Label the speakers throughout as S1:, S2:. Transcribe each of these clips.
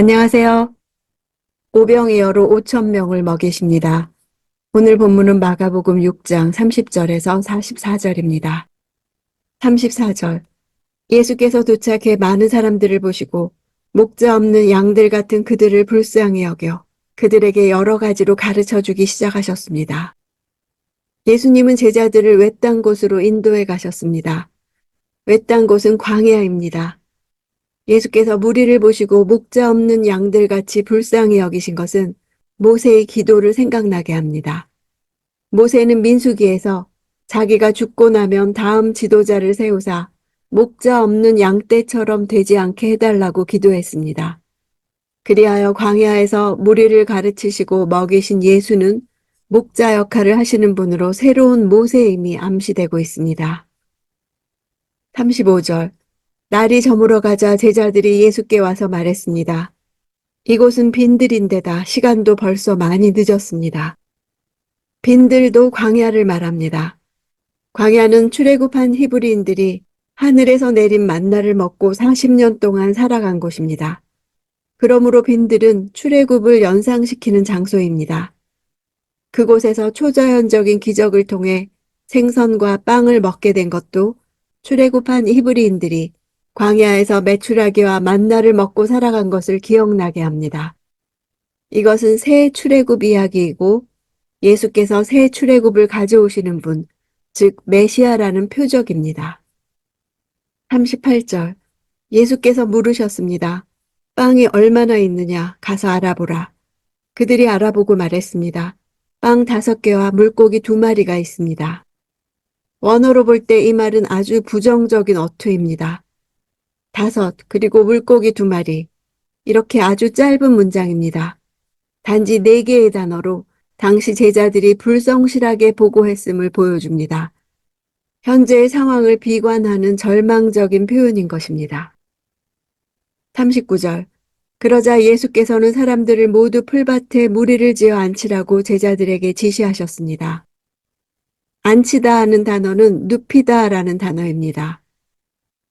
S1: 안녕하세요. 오병이어로 5천 명을 먹이십니다. 오늘 본문은 마가복음 6장 30절에서 44절입니다. 34절 예수께서 도착해 많은 사람들을 보시고 목자 없는 양들 같은 그들을 불쌍히 여겨 그들에게 여러 가지로 가르쳐 주기 시작하셨습니다. 예수님은 제자들을 외딴 곳으로 인도해 가셨습니다. 외딴 곳은 광야입니다. 예수께서 무리를 보시고 목자 없는 양들 같이 불쌍히 여기신 것은 모세의 기도를 생각나게 합니다. 모세는 민수기에서 자기가 죽고 나면 다음 지도자를 세우사 목자 없는 양떼처럼 되지 않게 해달라고 기도했습니다. 그리하여 광야에서 무리를 가르치시고 먹이신 예수는 목자 역할을 하시는 분으로 새로운 모세임이 암시되고 있습니다. 35절 날이 저물어 가자 제자들이 예수께 와서 말했습니다. 이곳은 빈들인데다 시간도 벌써 많이 늦었습니다. 빈들도 광야를 말합니다. 광야는 출애굽한 히브리인들이 하늘에서 내린 만나를 먹고 40년 동안 살아간 곳입니다. 그러므로 빈들은 출애굽을 연상시키는 장소입니다. 그곳에서 초자연적인 기적을 통해 생선과 빵을 먹게 된 것도 출애굽한 히브리인들이 광야에서 메추라기와 만나를 먹고 살아간 것을 기억나게 합니다. 이것은 새 출애굽 이야기이고 예수께서 새 출애굽을 가져오시는 분, 즉 메시아라는 표적입니다. 38절 예수께서 물으셨습니다. 빵이 얼마나 있느냐 가서 알아보라. 그들이 알아보고 말했습니다. 빵 다섯 개와 물고기 두 마리가 있습니다. 원어로 볼 때 이 말은 아주 부정적인 어투입니다. 다섯, 그리고 물고기 두 마리. 이렇게 아주 짧은 문장입니다. 단지 네 개의 단어로 당시 제자들이 불성실하게 보고했음을 보여줍니다. 현재의 상황을 비관하는 절망적인 표현인 것입니다. 39절. 그러자 예수께서는 사람들을 모두 풀밭에 무리를 지어 앉히라고 제자들에게 지시하셨습니다. 앉히다 하는 단어는 눕히다 라는 단어입니다.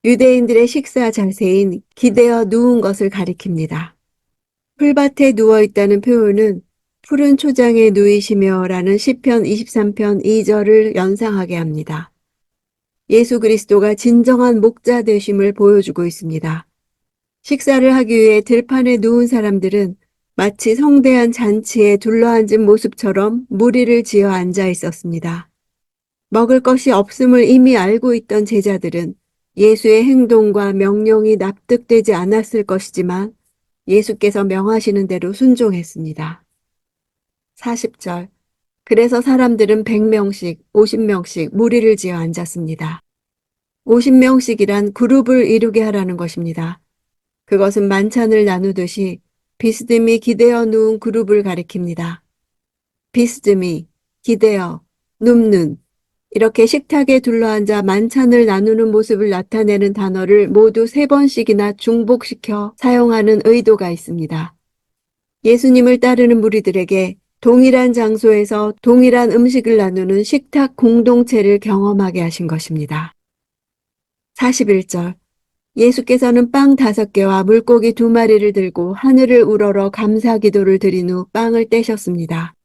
S1: 유대인들의 식사 자세인 기대어 누운 것을 가리킵니다. 풀밭에 누워 있다는 표현은 푸른 초장에 누이시며 라는 시편 23편 2절을 연상하게 합니다. 예수 그리스도가 진정한 목자 되심을 보여주고 있습니다. 식사를 하기 위해 들판에 누운 사람들은 마치 성대한 잔치에 둘러앉은 모습처럼 무리를 지어 앉아 있었습니다. 먹을 것이 없음을 이미 알고 있던 제자들은 예수의 행동과 명령이 납득되지 않았을 것이지만 예수께서 명하시는 대로 순종했습니다. 40절. 그래서 사람들은 100명씩, 50명씩 무리를 지어 앉았습니다. 50명씩이란 그룹을 이루게 하라는 것입니다. 그것은 만찬을 나누듯이 비스듬히 기대어 누운 그룹을 가리킵니다. 비스듬히, 기대어, 눕는, 이렇게 식탁에 둘러앉아 만찬을 나누는 모습을 나타내는 단어를 모두 세 번씩이나 중복시켜 사용하는 의도가 있습니다. 예수님을 따르는 무리들에게 동일한 장소에서 동일한 음식을 나누는 식탁 공동체를 경험하게 하신 것입니다. 41절 예수께서는 빵 다섯 개와 물고기 두 마리를 들고 하늘을 우러러 감사 기도를 드린 후 빵을 떼셨습니다.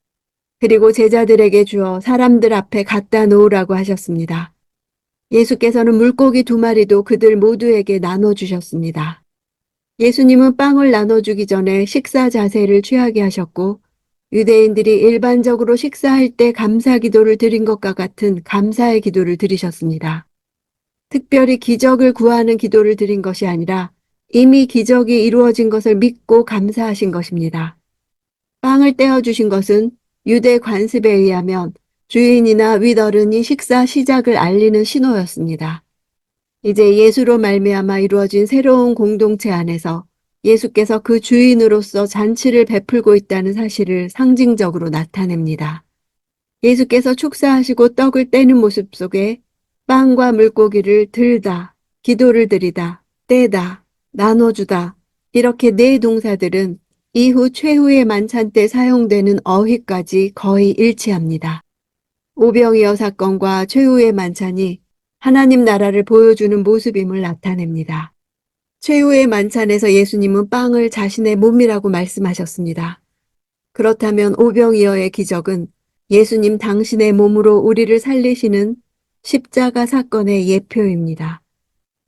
S1: 그리고 제자들에게 주어 사람들 앞에 갖다 놓으라고 하셨습니다. 예수께서는 물고기 두 마리도 그들 모두에게 나눠주셨습니다. 예수님은 빵을 나눠주기 전에 식사 자세를 취하게 하셨고 유대인들이 일반적으로 식사할 때 감사 기도를 드린 것과 같은 감사의 기도를 드리셨습니다. 특별히 기적을 구하는 기도를 드린 것이 아니라 이미 기적이 이루어진 것을 믿고 감사하신 것입니다. 빵을 떼어주신 것은 유대 관습에 의하면 주인이나 윗어른이 식사 시작을 알리는 신호였습니다. 이제 예수로 말미암아 이루어진 새로운 공동체 안에서 예수께서 그 주인으로서 잔치를 베풀고 있다는 사실을 상징적으로 나타냅니다. 예수께서 축사하시고 떡을 떼는 모습 속에 빵과 물고기를 들다, 기도를 드리다, 떼다, 나눠주다 이렇게 네 동사들은 이후 최후의 만찬 때 사용되는 어휘까지 거의 일치합니다. 오병이어 사건과 최후의 만찬이 하나님 나라를 보여주는 모습임을 나타냅니다. 최후의 만찬에서 예수님은 빵을 자신의 몸이라고 말씀하셨습니다. 그렇다면 오병이어의 기적은 예수님 당신의 몸으로 우리를 살리시는 십자가 사건의 예표입니다.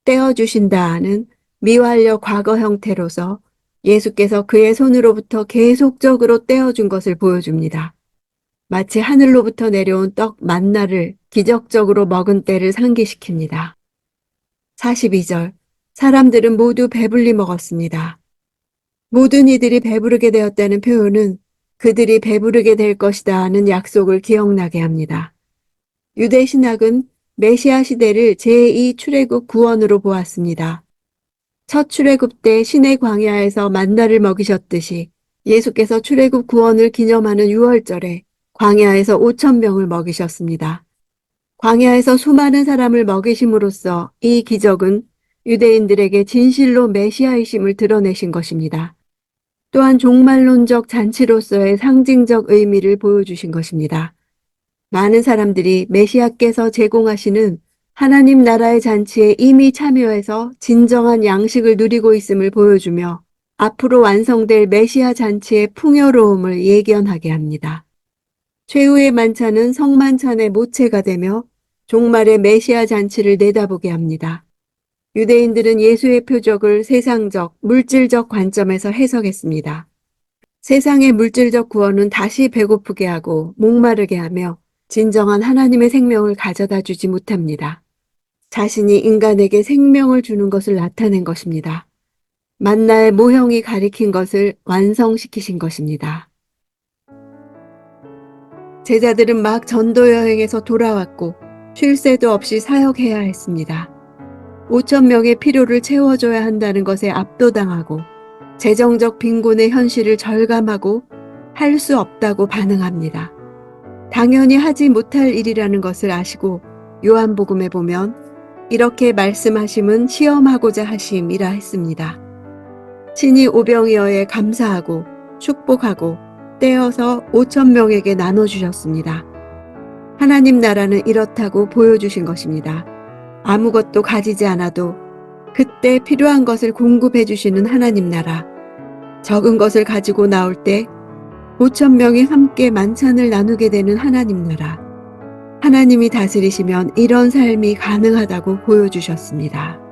S1: 떼어주신다는 미완료 과거 형태로서 예수께서 그의 손으로부터 계속적으로 떼어준 것을 보여줍니다. 마치 하늘로부터 내려온 떡 만나를 기적적으로 먹은 때를 상기시킵니다. 42절 사람들은 모두 배불리 먹었습니다. 모든 이들이 배부르게 되었다는 표현은 그들이 배부르게 될 것이다 하는 약속을 기억나게 합니다. 유대 신학은 메시아 시대를 제2 출애굽 구원으로 보았습니다. 첫 출애굽 때 신의 광야에서 만나를 먹이셨듯이 예수께서 출애굽 구원을 기념하는 6월절에 광야에서 5천 명을 먹이셨습니다. 광야에서 수많은 사람을 먹이심으로써 이 기적은 유대인들에게 진실로 메시아이심을 드러내신 것입니다. 또한 종말론적 잔치로서의 상징적 의미를 보여주신 것입니다. 많은 사람들이 메시아께서 제공하시는 하나님 나라의 잔치에 이미 참여해서 진정한 양식을 누리고 있음을 보여주며 앞으로 완성될 메시아 잔치의 풍요로움을 예견하게 합니다. 최후의 만찬은 성만찬의 모체가 되며 종말의 메시아 잔치를 내다보게 합니다. 유대인들은 예수의 표적을 세상적, 물질적 관점에서 해석했습니다. 세상의 물질적 구원은 다시 배고프게 하고 목마르게 하며 진정한 하나님의 생명을 가져다 주지 못합니다. 자신이 인간에게 생명을 주는 것을 나타낸 것입니다. 만나의 모형이 가리킨 것을 완성시키신 것입니다. 제자들은 막 전도 여행에서 돌아왔고 쉴 새도 없이 사역해야 했습니다. 5천 명의 필요를 채워줘야 한다는 것에 압도당하고 재정적 빈곤의 현실을 절감하고 할 수 없다고 반응합니다. 당연히 하지 못할 일이라는 것을 아시고 요한복음에 보면 이렇게 말씀하심은 시험하고자 하심이라 했습니다. 친히 오병이어에 감사하고 축복하고 떼어서 5천 명에게 나눠주셨습니다. 하나님 나라는 이렇다고 보여주신 것입니다. 아무것도 가지지 않아도 그때 필요한 것을 공급해 주시는 하나님 나라. 적은 것을 가지고 나올 때 5천 명이 함께 만찬을 나누게 되는 하나님 나라. 하나님이 다스리시면 이런 삶이 가능하다고 보여주셨습니다.